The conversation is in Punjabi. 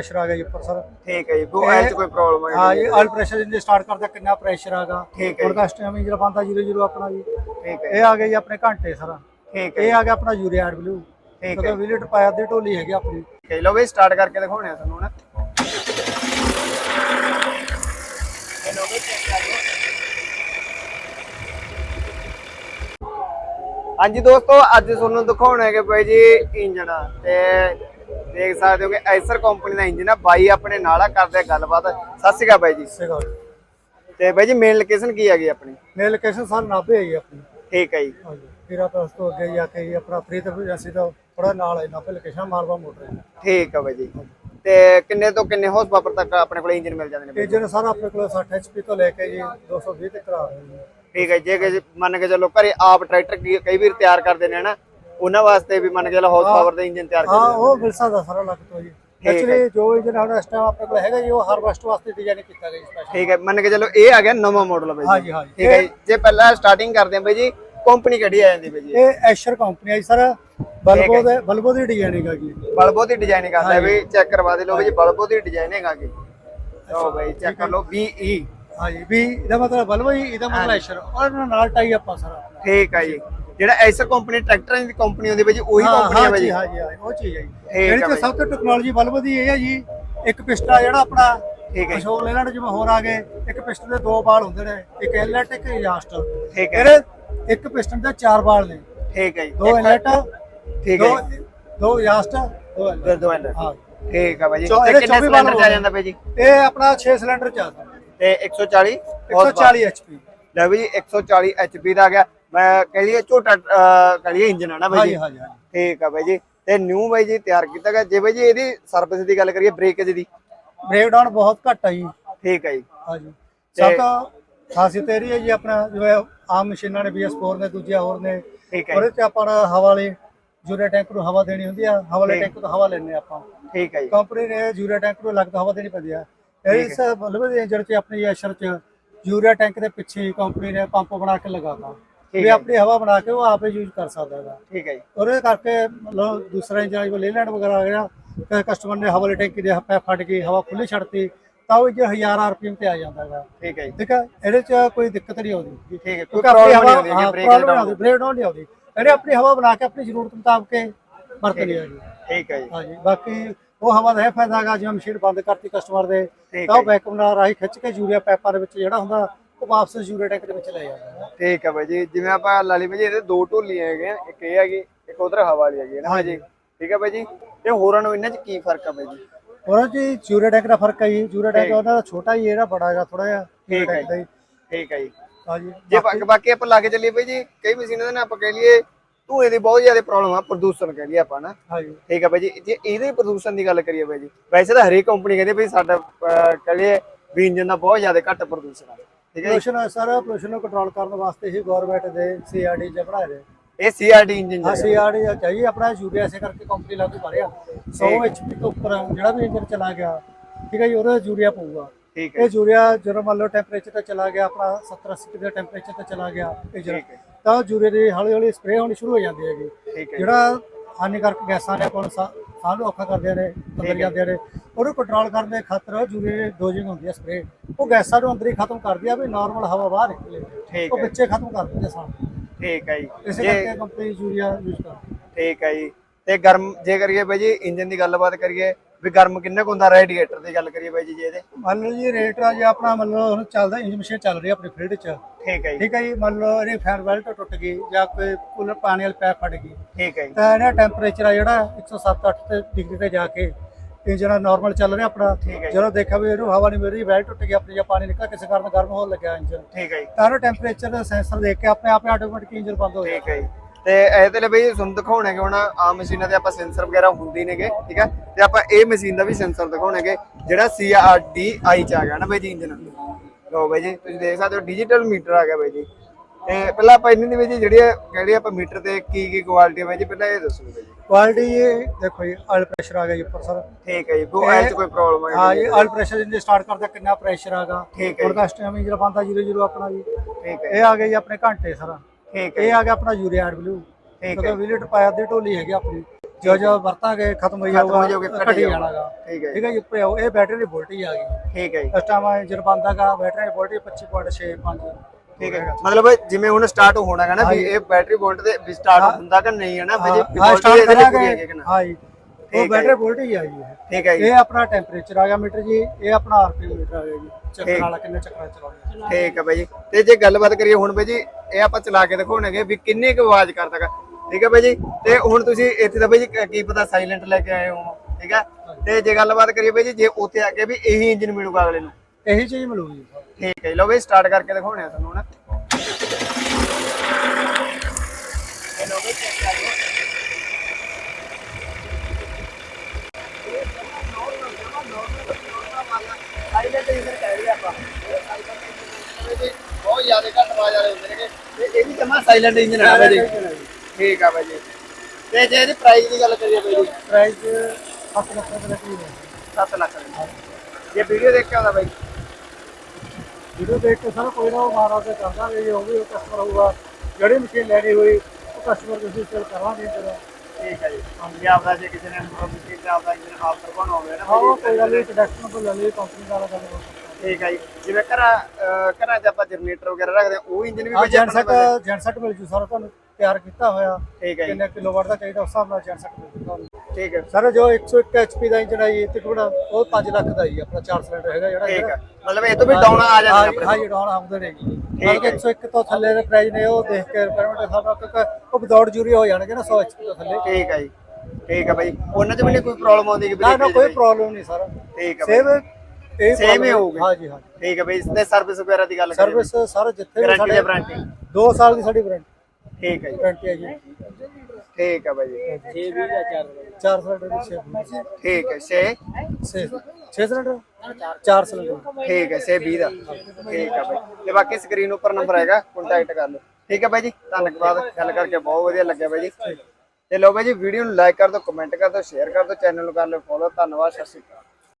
ਪ੍ਰੈਸ਼ਰ ਆ ਗਿਆ ਜੀ ਉੱਪਰ ਸਰ। ਠੀਕ ਹੈ ਜੀ ਕੋਈ ਐਲ ਚ ਕੋਈ ਪ੍ਰੋਬਲਮ ਹੈ ਹਾਂ ਜੀ ਆਇਲ ਪ੍ਰੈਸ਼ਰ ਜੇ ਸਟਾਰਟ ਕਰਦਾ ਕਿੰਨਾ ਪ੍ਰੈਸ਼ਰ ਆਗਾ ਠੀਕ ਹੈ ਹੁਣ ਕਸਟਮ ਇੰਜਨ ਬੰਦਾ 00 ਆਪਣਾ ਜੀ। ਠੀਕ ਹੈ। ਇਹ ਆ ਗਿਆ ਜੀ ਆਪਣੇ ਘੰਟੇ ਸਰ। ਠੀਕ ਹੈ। ਇਹ ਆ ਗਿਆ ਆਪਣਾ ਯੂਰੀਆ ਐਡ ਬਲੂ ਠੀਕ ਕਿਉਂਕਿ ਵਿਲਿਟ ਪਾਇਆ ਦੀ ਢੋਲੀ ਹੈਗੀ ਆਪਣੀ। ਠੀਕ ਹੈ ਲੋ ਬਈ ਸਟਾਰਟ ਕਰਕੇ ਦਿਖਾਉਣੇ ਆ ਤੁਹਾਨੂੰ ਨਾ ਹਾਂਜੀ ਦੋਸਤੋ ਅੱਜ ਤੁਹਾਨੂੰ ਦਿਖਾਉਣਾ ਹੈ ਕਿ ਬਾਈ ਜੀ ਇੰਜਨ ਤੇ ਦੇਖ ਸਕਦੇ ਹੋ ਕਿ ਐਸਰ ਕੰਪਨੀ ਦਾ ਇੰਜਨ ਆ। ਬਾਈ ਆਪਣੇ ਨਾਲ ਆ ਕਰਦੇ ਆ ਗੱਲਬਾਤ। ਸਤਿ ਸ਼੍ਰੀ ਅਕਾਲ ਬਾਈ ਜੀ। ਸੇਗਾ ਤੇ ਬਾਈ ਜੀ ਮੇਨ ਲੋਕੇਸ਼ਨ ਕੀ ਹੈਗੀ ਆਪਣੀ? ਮੇਲ ਲੋਕੇਸ਼ਨ ਸਰ ਨਾਭੇ ਹੈ ਜੀ ਆਪਣੀ। ਠੀਕ ਹੈ ਜੀ। ਹਾਂਜੀ। ਫਿਰ ਆਪਾਂ ਉਸ ਤੋਂ ਅੱਗੇ ਜਾ ਕੇ ਜੀ ਆਪਣਾ ਫਰੀਦ ਏਜੰਸੀ ਦਾ ਥੋੜਾ ਨਾਲ ਹੈ ਨਾਭੇ ਲੋਕੇਸ਼ਨ ਮਾਰਵਾ ਮੋਟਰ ਠੀਕ ਹੈ ਬਾਈ ਜੀ। ਤੇ ਕਿੰਨੇ ਤੋਂ ਕਿੰਨੇ ਪਾਵਰ ਤੱਕ ਆਪਣੇ ਕੋਲ ਇੰਜਨ ਮਿਲ ਜਾਂਦੇ ਨੇ? ਇੰਜਨ ਸਰ ਆਪਣੇ ਕੋਲ 60 HP ਤੋਂ ਲੈ ਕੇ ਜੀ 220 ਤੱਕ ਆ ਰਹੇ ਜੀ ਠੀਕ ਹੈ ਜੇ ਕਿ ਮੰਨ ਕੇ ਚੱਲੋ ਘਰੇ ਆਪ ਟਰੈਕਟਰ ਕਈ ਵਾਰ ਤਿਆਰ ਕਰਦੇ ਨੇ ਨਾ ਉਹਨਾਂ ਵਾਸਤੇ ਵੀ ਮੰਨ ਕੇ ਚੱਲੋ ਹਾਰਸ ਪਾਵਰ ਦੇ ਇੰਜਨ ਤਿਆਰ ਹਾਂ ਕਰਦੇ ਉਹ ਮਿਲ ਸਕਦਾ ਸਾਰਾ ਲੱਗ ਤੋਂ ਜੀ। ਐਕਚੁਅਲੀ ਜੋ ਇੰਜਨ ਹੁਣ ਇਸ ਟਾਈਮ ਆਪਣੇ ਕੋਲ ਹੈਗਾ ਜੀ ਉਹ ਹਾਰਵੈਸਟ ਵਾਸਤੇ ਡਿਜ਼ਾਈਨ ਕੀਤਾ ਗਿਆ ਸਪੈਸ਼ਲ ਠੀਕ ਹੈ ਮੰਨ ਕੇ ਚੱਲੋ ਇਹ ਆ ਗਿਆ ਨਵਾਂ ਮਾਡਲ ਬਾਈ ਜੀ। ਹਾਂਜੀ ਹਾਂਜੀ। ਠੀਕ ਹੈ ਜੀ। ਪਹਿਲਾਂ ਸਟਾਰਟਿੰਗ ਕਰਦੇ ਆ ਬਾਈ ਜੀ ਕੰਪਨੀ ਕਿਹੜੀ ਆ ਜਾਂਦੀ ਬਾਈ ਜੀ? ਇਹ ਐਸ਼ਰ ਕੰਪਨੀ ਹੈ ਜੀ ਸਰ। ਬਲਬੋ ਦੇ ਬਲਬੋ ਦੀ ਡਿਜ਼ਾਈਨਿੰਗ ਹੈਗੀ ਬਲਬੋ ਦੀ ਡਿਜ਼ਾਈਨਿੰਗ ਆਉਂਦਾ ਹੈ ਵੀ ਚੈੱਕ ਕਰਵਾ ਦੇ ਲੋ ਬਾਈ ਜੀ ਬਲਬੋ ਦੀ ਡਿਜ਼ਾਈਨਿੰਗ ਆ ਗਈ ਲਓ ਬਾਈ ਚੈੱਕ ਕਰ ਲਓ BE ਹਾਂਜੀ ਵੀ ਇਹਦਾ ਮਤਲਬ ਬਲਬੋ ਹੀ ਇਹਦਾ ਮਤਲਬ ਐਸ਼ਰ ਔਰ ਨਾਲ ਟਾਈ ਆਪਾਂ ਸਰ ਠੀਕ ਹੈ ਜੀ। ਜਿਹੜਾ ਐਸਰ ਕੰਪਨੀ ਟਰੈਕਟਰਾਂ ਦੀ ਕੰਪਨੀ ਹੁੰਦੀ ਬਾਈ ਜੀ ਉਹੀ ਕੰਪਨੀ ਹੈ ਬਾਈ ਜੀ ਜੀ। ਹਾਂ ਜੀ ਹਾਂ, ਉਹ ਚੀਜ਼ ਹੈ ਜੀ। ਇਹਦੇ ਚ ਸਭ ਤੋਂ ਟੈਕਨੋਲੋਜੀ ਬਲਬੋ ਦੀ ਇਹ ਹੈ ਜੀ ਇੱਕ ਪਿਸਟਾ ਜਿਹੜਾ ਆਪਣਾ ਠੀਕ ਹੈ। ਅਸ਼ੋਕ ਲੈਲੈਂਡ ਜਿਵੇਂ ਹੋਰ ਆ ਗਏ ਇੱਕ ਪਿਸਟਨ ਦੇ ਦੋ ਬਾਲ ਹੁੰਦੇ ਨੇ ਇੱਕ ਇਨਲੈਟ ਇੱਕ ਐਗਜ਼ਾਸਟ ਠੀਕ ਹੈ ਇੱਕ ਪਿਸਟਨ ਦੇ ਚਾਰ ਬਾਲ ਨੇ। ਠੀਕ ਹੈ ਜੀ। ਦੋ ਇਨਲੈਟ ਠੀਕ ਹੈ ਦੋ ਐਗਜ਼ਾਸਟ ਦੋ ਐਂਡ ਹਾਂ। ਠੀਕ ਹੈ ਬਾਈ ਜੀ। ਚੌ- ਤੇ ਇਹਦੇ ਕਿੰਨੇ 24 ਸਿਲੰਡਰ ਚ ਆ ਜਾਂਦਾ ਬਾਈ ਜੀ? ਇਹ ਆਪਣਾ 6 ਸਿਲੰਡਰ ਚੱਲਦਾ। ਤੇ 140 140 HP ਲੈ ਜੀ 140 HP ਦਾ ਆ ਗਿਆ। ਮੈਂ ਕਹ ਲਈਏ ਛੋਟਾ ਅਹ, ਕਹ ਲਈਏ ਇੰਜਨ ਆ ਨਾ ਬਾਈ ਜੀ? ਹਾਂਜੀ ਹਾਂਜੀ ਠੀਕ ਆ ਬਾਈ ਜੀ। ਤੇ ਨਿਊ ਬਾਈ ਜੀ ਤਿਆਰ ਕੀਤਾ ਗਿਆ। ਜੇ ਬਾਈ ਜੀ ਇਹਦੀ ਸਰਵਿਸ ਦੀ ਗੱਲ ਕਰੀਏ ਬ੍ਰੇਕੇਜ ਦੀ। ਬ੍ਰੇਕਡਾਊਨ ਬਹੁਤ ਘੱਟ ਆ ਜੀ। ਠੀਕ ਹੈ ਜੀ। ਹਾਂਜੀ। ਸਭ ਤੋਂ ਖਾਸੀਅਤ ਇਹ ਰਹੀ ਹੈ ਜੀ ਆਪਣਾ ਜਿਵੇਂ ਆਮ ਮਸ਼ੀਨਾਂ ਨੇ BS4 ਨੇ ਦੂਜੀਆਂ ਹੋਰ ਨੇ। ਠੀਕ ਹੈ ਉਹਦੇ ਤੇ ਆਪਾਂ ਹਵਾ ਵਾਲੇ ਜੂਰੇ ਟੈਂਕ ਨੂੰ ਹਵਾ ਦੇਣੀ ਹੁੰਦੀ ਆ। ਹਵਾ ਵਾਲੇ ਟੈਂਕ ਤੋਂ ਹਵਾ ਲੈਣੇ ਆਪਾਂ। ਠੀਕ ਹੈ ਜੀ। ਕੰਪਨੀ ਨੇ ਜੂਰੇ ਟੈਂਕ ਨੂੰ ਲੱਗਦਾ ਹਵਾ ਦੇਣੀ ਪੈਂਦੀ ਆ। ਇਸ ਮਤਲਬ ਦੇ ਇੰਜਨ ਚ ਆਪਣੀ ਐਸ਼ਰ ਚ ਯੂਰੀਆ ਟੈਂਕ ਦੇ ਪਿੱਛੇ ਕੰਪਨੀ ਨੇ ਪੰਪ ਬਣਾ ਕੇ ਲਗਾਤਾ ਵੀ ਆਪਣੀ ਹਵਾ ਬਣਾ ਕੇ ਉਹ ਆਪੇ ਯੂਜ਼ ਕਰ ਸਕਦਾ ਹੈਗਾ। ਠੀਕ ਹੈ ਜੀ। ਉਹਦੇ ਕਰਕੇ ਮਤਲਬ ਦੂਸਰਾ ਇੰਜਨ ਜਿਵੇਂ ਲੇਲੈਂਡ ਵਗੈਰਾ ਆ ਗਿਆ ਤੇ ਕਸਟਮਰ ਨੇ ਹਵਾ ਵਾਲੀ ਟੈਂਕੀ ਦੇ ਪੈ ਫਟ ਗਈ ਹਵਾ ਖੁੱਲੀ ਛੱਡਤੀ ਤਾਂ ਉਹ ਜੇ 1000 ਆਰਪੀਐਮ ਤੇ ਆ ਜਾਂਦਾ ਹੈਗਾ। ਠੀਕ ਹੈ ਜੀ। ਠੀਕ ਹੈ? ਇਹਦੇ ਚ ਕੋਈ ਦਿੱਕਤ ਨਹੀਂ ਆਉਂਦੀ। ਠੀਕ ਹੈ ਕੋਈ ਪ੍ਰੋਬਲਮ ਨਹੀਂ ਆਉਂਦੀ ਜੀ ਬ੍ਰੇਕ ਨਹੀਂ ਆਉਂਦੀ ਬ੍ਰੇਕ ਡਾਊਨ ਨਹੀਂ ਆਉਂਦੀ। ਇਹਨੇ ਆਪਣੀ ਹਵਾ ਬਣਾ ਕੇ ਆਪਣੀ ਜ਼ਰੂਰਤ ਮੁਤਾਬਕ ਵਰਤ ਲਿਆ ਜੀ। ਠੀਕ ਹੈ ਜੀ। ਹਾਂਜੀ ਬਾਕੀ ਉਹ ਹਵਾ ਦਾ ਇਹ ਫਾਇਦਾ ਹੈਗਾ ਜਿਵੇਂ ਮਸ਼ੀਨ ਬੰਦ ਕਰਤੀ ਕਸਟਮਰ ਦੇ ਤਾਂ ਉਹ ਵੈਕੂਮ ਨਾਲ ਰਾਹੀਂ ਖਿੱਚ ਕੇ ਯੂਰੀਆ ਪਾਈਪਾਂ ਦੇ ਵਿੱਚ ਜਿਹੜਾ ਹੁੰਦਾ ਉਹ ਵਾਪਸ ਯੂਰੀਆ ਟੈਂਕ ਦੇ ਵਿੱਚ ਲੈ ਜਾਂਦਾ ਠੀਕ ਹੈ ਬਾਈ ਜੀ ਜਿਵੇਂ ਆਪਾਂ ਲਾਲੀ ਬਾਈ ਜੀ ਇਹਦੇ ਦੋ ਢੋਲੀਆਂ ਹੈਗੀਆਂ ਇੱਕ ਇਹ ਹੈਗੀ ਇੱਕ ਉਧਰ ਹਵਾ ਵਾਲੀ ਹੈਗੀ ਹੈ ਨਾ ਜੀ। ਠੀਕ ਹੈ ਬਾਈ ਜੀ ਤੇ ਹੋਰਾਂ ਨੂੰ ਇਹਨਾਂ 'ਚ ਕੀ ਫ਼ਰਕ ਹੈ ਬਾਈ ਜੀ? ਉਹਨਾਂ ਚ ਯੂਰੀਆ ਟੈਂਕ ਦਾ ਫ਼ਰਕ ਹੈ ਜੀ ਯੂਰੀਆ ਟੈਂਕ ਉਹਨਾਂ ਦਾ ਛੋਟਾ ਹੀ ਇਹਦਾ ਬੜਾ ਹੈਗਾ ਥੋੜਾ ਜਿਹਾ ਠੀਕ ਹੈ ਹੀ। ਠੀਕ ਹੈ ਜੀ। ਹਾਂਜੀ ਜੇ ਬਾਕੀ ਬਾਕੀ ਆਪਾਂ ਲਾ ਕੇ ਚੱਲੀਏ ਬਾਈ ਜੀ ਕਈ ਮਸ਼ੀਨਾਂ ਦੇ ਨਾਲ ਆਪਾਂ ਕਹਿ ਲਈਏ ਧੂਏ ਦੀ ਬਹੁਤ ਜ਼ਿਆਦਾ ਪ੍ਰੋਬਲਮ ਆ ਪ੍ਰਦੂਸ਼ਣ ਕਹਿ ਲਈਏ ਆਪਾਂ ਨਾ। ਹਾਂਜੀ। ਠੀਕ ਹੈ ਬਾਈ ਜੀ ਜੇ ਇਹਦੇ ਪ੍ਰਦੂਸ਼ਣ ਦੀ ਗੱਲ ਕਰੀਏ ਬਾਈ ਜੀ ਵੈਸੇ ਤਾਂ ਹਰੇਕ ਕੰਪਨੀ ਕਹਿੰਦੀ ਵੀ ਸਾਡਾ ਅਹ, ਕਹਿ ਲਈਏ ਵੀ ਇੰਜਨ ਦਾ ਬਹੁਤ ਜ਼ਿਆਦਾ ਘੱਟ ਪ੍ਰਦੂਸ਼ਣ ਆ। ਠੀਕ ਹੈ ਜੀ? ਪੋਲੂਸ਼ਨ ਸਾਰਾ ਪੋਲੂਸ਼ਨ ਨੂੰ ਕੰਟਰੋਲ ਕਰਨ ਵਾਸਤੇ ਹੀ ਗਵਰਨਮੈਂਟ ਦੇ ਸੀਆਰਡੀ ਜ ਬਣਾਏ ਨੇ ਇਹ ਸੀਆਰਡੀ ਇੰਜਨ ਹਾਂ ਸੀਆਰਡੀ ਚਾਹੀਏ ਆਪਣਾ ਯੂਰੀਆ ਐਸੇ ਕਰਕੇ ਕੰਪਨੀ ਲਾਗੂ ਕਰ ਰਿਹਾ। 100 ਐਚਪੀ ਤੋਂ ਉੱਪਰ ਜਿਹੜਾ ਵੀ ਇੰਜਨ ਚਲਾ ਗਿਆ ਠੀਕ ਹੈ ਜੀ ਉਹਦਾ ਯੂਰੀਆ ਪਊਗਾ। ਠੀਕ ਹੈ ਇਹ ਯੂਰੀਆ ਜਦੋਂ ਮੰਨ ਲਓ ਟੈਂਪਰੇਚਰ ਤੇ ਚਲਾ ਗਿਆ ਆਪਣਾ 70 80 ਦੇ ਟੈਂਪਰੇਚਰ ਤੇ ਚਲਾ ਗਿਆ ਇਹ ਜਿਹੜਾ ਤਾਂ ਯੂਰੀਆ ਦੀ ਹੌਲੀ ਹੌਲੀ ਸਪਰੇਅ ਹੋਣੀ ਸ਼ੁਰੂ ਹੋ ਜਾਂਦੀ ਹੈਗੀ। ਜਿਹੜਾ ਹਾਨੀਕਾਰਕ ਗੈਸਾਂ ਨੇ ਆਪਾਂ ਨੂੰ ਸਾਹ ਸਾਹ ਨੂੰ ਔਖਾ ਕਰਦੀਆਂ ਨੇ ਅੰਦਰ ਜਾਂਦੀਆਂ ਨੇ ਉਹਨੂੰ ਕੰਟਰੋਲ ਕਰਨ ਦੇ ਖਾਤਰ ਦੀ ਡੋਜ਼ਿੰਗ ਹੁੰਦੀ ਹੈ ਸਪਰੇਅ ਉਹ ਗੈਸਾਂ ਨੂੰ ਅੰਦਰ ਹੀ ਖਤਮ ਕਰਦੀ ਆ ਵੀ ਨਾਰਮਲ ਹਵਾ ਬਾਹਰ ਨਿਕਲੇ। ਠੀਕ ਉਹ ਵਿੱਚੇ ਖਤਮ ਕਰ ਦਿੰਦੇ ਸਾਹ ਠੀਕ ਹੈ ਜੀ। ਇਸੇ ਕਰਕੇ ਕੰਪਨੀ ਯੂਰੀਆ ਯੂਜ਼ ਕਰਦੀ। ਠੀਕ ਹੈ ਜੀ। ਤੇ ਗਰਮ ਜੇ ਕਰੀਏ ਬਾਈ ਜੀ ਇੰਜਨ ਦੀ ਗੱਲਬਾਤ ਕਰੀਏ ਵੀ ਗਰਮ ਕਿੰਨੇ ਕੁ ਹੁੰਦਾ ਰੇਡੀਏਟਰ ਦੀ ਗੱਲ ਕਰੀਏ ਬਾਈ ਜੀ ਜੇ ਇਹਦੇ? ਮੰਨ ਲਓ ਜੀ ਰੇਟ ਆ ਜੇ ਆਪਣਾ ਮੰਨ ਲਓ ਹੁਣ ਚੱਲਦਾ ਇੰਜਨ ਮਸ਼ੀਨ ਚੱਲ ਰਹੀ ਆਪਣੀ ਫੀਲਡ 'ਚ। ਠੀਕ ਹੈ ਜੀ। ਠੀਕ ਹੈ ਜੀ ਮੰਨ ਲਓ ਇਹਦੀ ਫੈਨ ਬੈਲਟ ਟੁੱਟ ਗਈ ਜਾਂ ਕੋਈ ਕੂਲਰ ਪਾਣੀ ਵਾਲੀ ਪੈਪ ਫਟ ਗਈ। ਠੀਕ ਹੈ ਜੀ। ਤਾਂ ਇਹਦਾ ਟੈਂਪਰੇਚਰ ਆ ਜਿਹੜਾ 107 8 ਡਿਗਰੀ ਤੇ ਜਾ ਕੇ ਇਹ ਜਿਹੜਾ ਨਾਰਮਲ ਚੱਲ ਰਿਹਾ ਆਪਣਾ। ਠੀਕ। ਜਦੋਂ ਦੇਖਿਆ ਵੀ ਇਹਨੂੰ ਹਵਾ ਨਹੀਂ ਮਿਲ ਰਹੀ ਬੈਲਟ ਟੁੱਟ ਗਈ ਆਪਣੀ ਜਾਂ ਪਾਣੀ ਨਿਕਲ ਕਿਸੇ ਕਾਰਨ ਗਰਮ ਹੋਣ ਲੱਗਿਆ ਇੰਜਨ। ਠੀਕ ਹੈ ਜੀ। ਤਾਂ ਟੈਂਪਰੇਚਰ ਦਾ ਸੈਂਸਰ ਦੇਖ ਕੇ ਆਪਣੇ ਆਪੇ ਆਟੋਮੈਟਿਕ ਇੰਜਨ ਬੰਦ ਹੋ ਠੀਕ ਜਾਏਗਾ ਹੈ ਜੀ। ਤੇ ਇਹਦੇ ਲਈ ਬਈ ਤੁਹਾਨੂੰ ਦਿਖਾਉਣਗੇ ਹੁਣ ਆਮ ਮਸ਼ੀਨਾਂ ਤੇ ਆਪਾਂ ਸੈਂਸਰ ਵਗੈਰਾ ਹੁੰਦੀ ਨੇਗੇ ਠੀਕ ਹੈ? ਤੇ ਆਪਾਂ ਇਹ ਮਸ਼ੀਨ ਦਾ ਵੀ ਸੈਂਸਰ ਦਿਖਾਉਣਗੇ ਜਿਹੜਾ CRDI ਚ ਆ ਗਿਆ ਨਾ ਬਈ ਜੀ ਇੰਜਨ ਲੋ ਬਈ ਜੀ ਤੁਸੀਂ ਦੇਖ ਸਕਦੇ ਹੋ ਡਿਜੀਟਲ ਮੀਟਰ ਆ ਗਿਆ ਬਈ ਜੀ। ਤੇ ਪਹਿਲਾਂ ਆਪਾਂ ਇਹਨਾਂ ਦੇ ਵਿੱਚ ਜਿਹੜੀ ਕਿਹੜੀ ਆਪਾਂ ਮੀਟਰ ਤੇ ਕੀ ਕੀ ਕੁਆਲਿਟੀ ਹੈ ਬਈ ਜੀ ਪਹਿਲਾਂ ਇਹ ਦੱਸੋ ਬਈ ਜੀ। ਕੁਆਲਿਟੀ ਇਹ ਦੇਖੋ ਜੀ ਆਇਲ ਪ੍ਰੈਸ਼ਰ ਆ ਗਿਆ ਜੀ ਉੱਪਰ ਸਰ। ਠੀਕ ਹੈ ਜੀ ਕੋਈ ਚ ਕੋਈ ਪ੍ਰੋਬਲਮ ਹੈ ਹਾਂ ਇਹ ਆਇਲ ਪ੍ਰੈਸ਼ਰ ਜੇ ਸਟਾਰਟ ਕਰਦਾ ਕਿੰਨਾ ਪ੍ਰੈਸ਼ਰ ਆਗਾ ਠੀਕ ਹੈ ਹੁਣ ਕਸਟਮ ਇੰਜਨ ਬੰਦਾ 00 ਆਪਣਾ ਜੀ। ਠੀਕ ਹੈ ਇਹ ਆ ਗਿਆ ਜੀ ਆਪਣੇ ਘੰਟੇ ਸਰ। ਠੀਕ ਹੈ ਇਹ ਆ ਗਿਆ ਆਪਣਾ ਯੂਰੀਆ ਐਡ ਬਲੂ। ਠੀਕ ਕਿਉਂਕਿ ਵਿਲਿਟ ਪਾਇਆ ਦੀ ਢੋਲੀ ਹੈਗੀ ਆਪਣੀ। ਜੋ ਜੋ ਵਰਤਾਂਗੇ ਖਤਮ ਹੋ ਜਾਊਗਾ ਘਟੀ। ਜਾਣਾਗਾ। ਠੀਕ ਹੈ ਜੀ ਠੀਕ ਹੈ ਜੀ। ਇਹ ਬੈਟਰੀ ਦੀ ਵੋਲਟੇਜ ਆ ਗਈ। ਠੀਕ ਹੈ ਜੀ। ਇਸ ਟਾਈਮ ਇੰਜਨ ਬੰਦਾਗਾ ਬੈਟਰੀ ਦੀ ਵੋਲਟੇਜ 25.65 ਠੀਕ ਹੈ ਮਤਲਬ ਜਿਵੇਂ ਹੁਣ ਸਟਾਰਟ ਹੋਣਾ ਹੈਗਾ ਨਾ ਵੀ ਇਹ ਬੈਟਰੀ ਵੋਲਟ ਤੇ ਸਟਾਰਟ ਹੁੰਦਾ ਕਿ ਨਹੀਂ ਹੈ ਨਾ? ਵੀ ਜੀ ਹਾਂ ਸਟਾਰਟ ਕਰਾਂਗੇ। ਕਿ ਨਾ? ਹੈ ਉਹ ਬੈਟਰੀ ਵੋਲਟੇਜ ਆ ਜੀ ਇਹ। ਠੀਕ ਹੈ ਜੀ। ਇਹ ਆਪਣਾ ਟੈਂਪਰੇਚਰ ਆ ਗਿਆ ਮੀਟਰ ਜੀ ਇਹ ਆਪਣਾ ਆਰਪੀਐਮ ਮੀਟਰ ਆ ਗਿਆ ਜੀ। ਚੱਕਰ ਵਾਲਾ ਕਿੰਨੇ ਚੱਕਰਾਂ ਚਲਾਉਂਦੇ ਠੀਕ ਹੈ ਬਾਈ ਜੀ। ਤੇ ਜੇ ਗੱਲਬਾਤ ਕਰੀਏ ਹੁਣ ਬਾਈ ਜੀ ਇਹ ਆਪਾਂ ਚਲਾ ਕੇ ਦਿਖਾਉਣਗੇ ਵੀ ਕਿੰਨੀ ਕੁ ਆਵਾਜ਼ ਕਰਦਾਗਾ ਠੀਕ ਹੈ ਬਾਈ ਜੀ। ਤੇ ਹੁਣ ਤੁਸੀਂ ਇੱਥੇ ਤਾਂ ਬਾਈ ਜੀ ਕ- ਕੀ ਪਤਾ ਸਾਇਲੈਂਟ ਲੈ ਕੇ ਆਏ ਹੋ। ਠੀਕ ਹੈ। ਤੇ ਜੇ ਗੱਲਬਾਤ ਕਰੀਏ ਬਾਈ ਜੀ ਜੇ ਉੱਥੇ ਆ ਕੇ ਵੀ ਇਹੀ ਇੰਜਨ ਮਿਲੂਗਾ ਅਗਲੇ ਨੂੰ। ਇਹੀ ਚੀਜ਼ ਮਿਲੂਗੀ। ਠੀਕ ਹੈ ਜੀ, ਲਓ ਬਾਈ ਸਟਾਰਟ ਕਰਕੇ ਦਿਖਾਉਣੇ ਆ ਤੁਹਾਨੂੰ ਹੁਣ। ਜਮਾ ਸਾਇਲੈਂਟ ਇੰਜਨ ਹੈ ਬਾਈ ਜੀ? ਠੀਕ ਆ ਬਾਈ ਜੀ। ਤੇ ਜੇ ਇਹਦੀ ਪ੍ਰਾਈਸ ਦੀ ਗੱਲ ਕਰੀਏ ਬਾਈ ਜੀ? ਪ੍ਰਾਈਸ 7 ਲੱਖ ਰੁਪਏ ਦਾ ਕੀ ਹੈ? 7 ਲੱਖ ਦੀ ਜੇ ਵੀਡੀਓ ਦੇਖ ਕੇ ਆਉਂਦਾ ਬਾਈ? ਵੀਡੀਓ ਦੇਖ ਕੇ ਸਰ ਕੋਈ ਨਾ ਉਹ ਮਾਰਾ ਤੇ ਕਰਦਾ ਵੀ ਉਹ ਵੀ ਉਹ ਕਸਟਮਰ ਹੋਊਗਾ ਜਿਹੜੀ ਮਸ਼ੀਨ ਲੈਣੀ ਹੋਈ ਉਹ ਕਸਟਮਰ ਤੁਸੀਂ ਸੇਲ ਕਰਾਂਗੇ ਫਿਰ। ਠੀਕ ਹੈ ਜੀ। ਜੇ ਆਪਦਾ ਜੇ ਕਿਸੇ ਨੇ ਮਸ਼ੀਨ ਤੇ ਆਪਦਾ ਇੰਜਨ ਆਪ ਕਰਵਾਉਣਾ ਹੋਵੇ ਨਾ ਹਾਂ ਜੀ, ਕੋਈ ਗੱਲ ਨਹੀਂ ਪ੍ਰੋਡਕਸ਼ਨ ਤੋਂ ਲੈ ਲਈ ਕੰਪਨੀ ਦਾ ਗੱਲ ਕਰੋ ਠੀਕ ਹੈ ਜੀ। ਜਿਵੇਂ ਘਰਾਂ ਅਹ ਘਰਾਂ 'ਚ ਆਪਾਂ ਜਨਰੇਟਰ ਵਗੈਰਾ ਰੱਖਦੇ ਆ ਉਹ ਇੰਜਨ ਵੀ ਹਾਂ ਵਧੀਆ ਜੈਨਸੈਟ ਬਣਦਾ ਜੈਨਸੈਟ ਮਿਲ ਜੂ ਸਰ ਤੁਹਾਨੂੰ ਤਿਆਰ ਕੀਤਾ ਹੋਇਆ। ਠੀਕ ਹੈ ਜੀ। ਕਿੰਨੇ ਕਿਲੋਵਾਟ ਦਾ ਚਾਹੀਦਾ ਉਸ ਹਿਸਾਬ ਨਾਲ ਜੈਨਸੈਟ ਮਿਲ ਜੂ ਤੁਹਾਨੂੰ। ਠੀਕ ਹੈ ਸਰ ਜੋ 101 ਐਚਪੀ ਦਾ ਇੰਜਨ ਹੈ ਜੀ ਤਕਰੀਬਨ ਉਹ 5 ਲੱਖ ਦਾ ਜੀ ਆਪਣਾ 4 ਸਿਲੰਡਰ ਹੈਗਾ ਜਿਹੜਾ ਠੀਕ ਹੈ ਮਤਲਬ ਇਹ ਤੋਂ ਵੀ ਡਾਊਨ ਆ ਜਾਂਦਾ ਹਾਂ ਹਾਂ ਜੀ ਡਾਊਨ ਆਉਂਦੇ ਨੇ ਜੀ। ਠੀਕ ਹੈ। 101 ਤੋਂ ਥੱਲੇ ਦੇ ਪ੍ਰਾਈਸ ਨੇ ਉਹ ਦੇਖ ਕੇ ਰਿਕੁਆਇਰਮੈਂਟ ਸਾਡਾ ਕਿਉਂਕਿ ਉਹ ਵਿਦਆਊਟ ਜੂਰੀ ਹੋ ਜਾਣਗੇ ਨਾ 100 ਐਚਪੀ ਤੋਂ ਥੱਲੇ। ਠੀਕ ਹੈ ਜੀ। ਠੀਕ ਹੈ ਬਾਈ। ਉਹਨਾਂ 'ਚ ਵੀ ਨਹੀਂ ਕੋਈ ਪ੍ਰੋਬਲਮ ਆਉਂਦੀ ਕਿ ਨਾ ਨਾ ਕੋਈ? ਪ੍ਰੋਬਲਮ ਨਹੀਂ ਸਰ। ਠੀਕ ਹੈ ਬਾਈ। ਸੇਮ ਇਹ Same ਹੀ ਹੋਊਗੀ। ਹਾਂ ਜੀ ਹਾਂ ਠੀਕ ਹੈ ਬਾਈ ਤੇ ਸਰਵਿਸ ਵਗੈਰਾ ਦੀ ਗੱਲ ਕਰੀਏ। ਸਰਵਿਸ ਸਰ ਜਿੱਥੇ ਵੀ ਗਾਰੰਟੀ ਵਾਰੰਟੀ 2 ਸਾਲ ਦੀ ਸਾਡੀ ਵਾਰੰਟੀ ਠੀਕ ਹੈ ਜੀ। ਵਾਰੰਟੀ ਹੈ ਜੀ। ਠੀਕ ਹੈ ਬਾਈ। ਜੀ 6 ਵੀ ਜਾਂ 4 4 ਸਿਲੰਡਰ ਦੀ 6 ਠੀਕ ਹੈ 6 6 6 ਸਿਲੰਡਰ 4 ਸਿਲੰਡਰ ਠੀਕ ਹੈ 6 20 ਦਾ। ਠੀਕ ਹੈ ਬਾਈ। ਤੇ ਬਾਕੀ ਸਕਰੀਨ ਉੱਪਰ ਨੰਬਰ ਹੈਗਾ ਕੰਟੈਕਟ ਕਰ ਲਓ। ਠੀਕ ਹੈ ਬਾਈ ਜੀ ਧੰਨਵਾਦ। ਗੱਲ ਕਰਕੇ ਬਹੁਤ ਵਧੀਆ ਲੱਗਿਆ ਬਾਈ ਜੀ। ਤੇ ਲੋ ਬਾਈ ਜੀ ਵੀਡੀਓ ਨੂੰ ਲਾਈਕ ਕਰ ਦਿਓ ਕਮੈਂਟ ਕਰ ਦਿਓ ਸ਼ੇਅਰ ਕਰ ਦਿਓ ਚੈਨਲ ਨੂੰ ਕਰ ਲਿਓ ਫੋਲੋ ਧੰਨਵਾਦ ਸਤਿ ਸ਼੍ਰੀ ਅਕਾਲ।